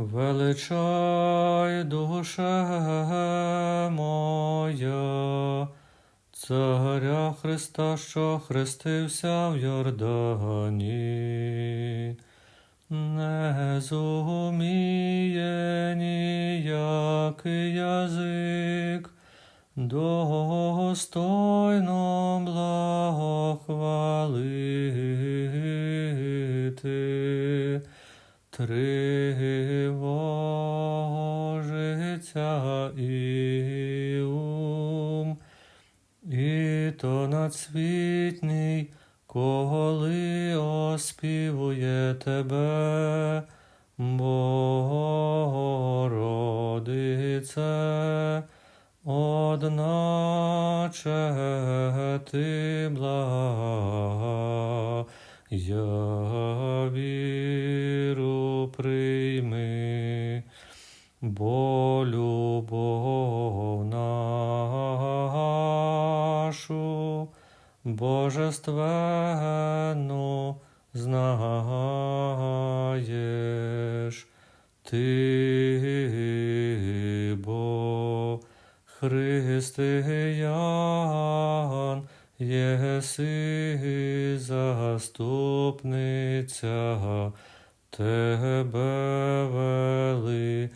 Величай, душе моя, Царя Христа, що хрестився в Йордані, не зуміє ніякий язик, достойно благохвалити. Тривожиться і ум, і то надсвітний, коли оспівує тебе, Богородице, одначе ти блага, я віру прийми, бо любов нашу божественну знаєш, ти, бо християн, єси ти заступниця тебе величає.